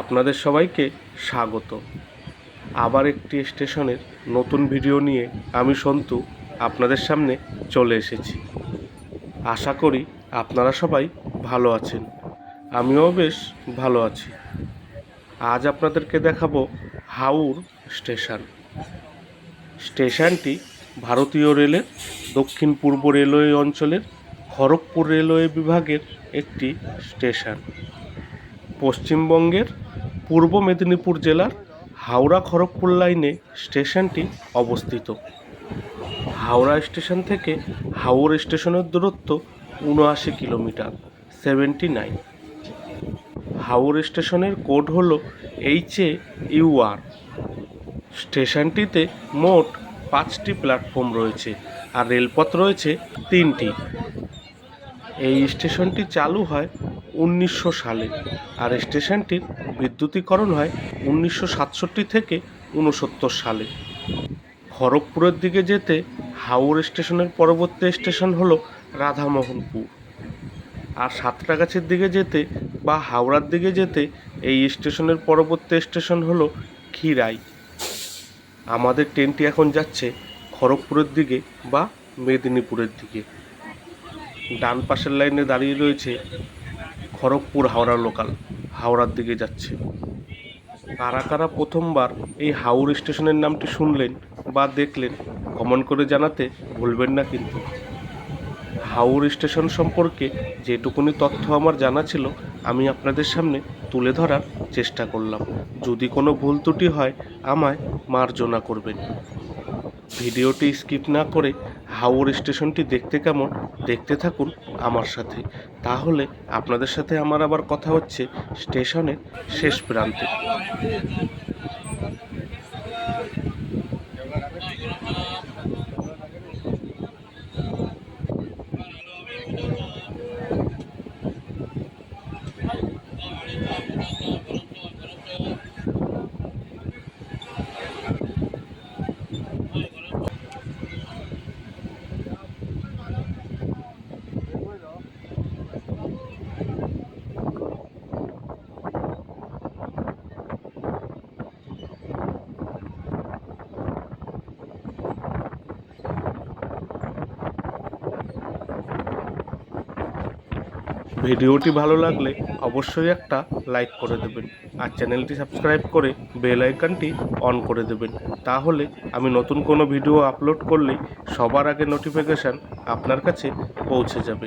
আপনাদের সবাইকে স্বাগত। আবার একটি স্টেশনের নতুন ভিডিও নিয়ে আমি সন্তু আপনাদের সামনে চলে এসেছি। আশা করি আপনারা সবাই ভালো আছেন। আমিও বেশ ভালো আছি। আজ আপনাদেরকে দেখাবো হাউর স্টেশন। স্টেশনটি ভারতীয় রেলের দক্ষিণ পূর্ব রেলওয়ে অঞ্চলের খড়গপুর রেলওয়ে বিভাগের একটি স্টেশন। পশ্চিমবঙ্গের পূর্ব মেদিনীপুর জেলার হাওড়া খড়গপুর লাইনে স্টেশনটি অবস্থিত। হাওড়া স্টেশন থেকে হাওর স্টেশনের দূরত্ব উনআশি কিলোমিটার, সেভেন্টি নাইন। হাওর স্টেশনের কোড হল এইচ এ ইউআর স্টেশনটিতে মোট পাঁচটি প্ল্যাটফর্ম রয়েছে আর রেলপথ রয়েছে তিনটি। এই স্টেশনটি চালু হয় উনিশশো সালে আর স্টেশনটির বিদ্যুতীকরণ হয় উনিশশো সাতষট্টি থেকে উনসত্তর সালে। খড়গপুরের দিকে যেতে হাওড় স্টেশনের পরবর্তী স্টেশন হলো রাধামোহনপুর। আর সাঁতরাগাছির দিকে যেতে বা হাওড়ার দিকে যেতে এই স্টেশনের পরবর্তী স্টেশন হলো খিরাই আমাদের ট্রেনটি এখন যাচ্ছে খড়গপুরের দিকে বা মেদিনীপুরের দিকে। ডান পাশের লাইনে দাঁড়িয়ে রয়েছে খড়গপুর হাওড়া লোকাল হাওড়ার দিকে যাচ্ছে। কারা কারা প্রথমবার এই হাওর স্টেশনের নামটি শুনলেন বা দেখলেন কমেন্ট করে জানাতে ভুলবেন না কিন্তু। হাওর স্টেশন সম্পর্কে যেটুকুনি তথ্য আমার জানা ছিল, আমি আপনাদের সামনে তুলে ধরার চেষ্টা করলাম। যদি কোনো ভুল ত্রুটি হয়, আমায় মার্জনা করবেন। ভিডিওটি স্কিপ না করে হাওর স্টেশনটি দেখতে কেমন, দেখতে থাকুন আমার সাথে। তাহলে আপনাদের সাথে আমার আবার কথা হচ্ছে স্টেশনের শেষ প্রান্তে। ভিডিওটি ভালো লাগলে অবশ্যই একটা লাইক করে দেবেন আর চ্যানেলটি সাবস্ক্রাইব করে বেল আইকনটি অন করে দেবেন। তাহলে আমি নতুন কোনো ভিডিও আপলোড করলেই সবার আগে নোটিফিকেশান আপনার কাছে পৌঁছে যাবে।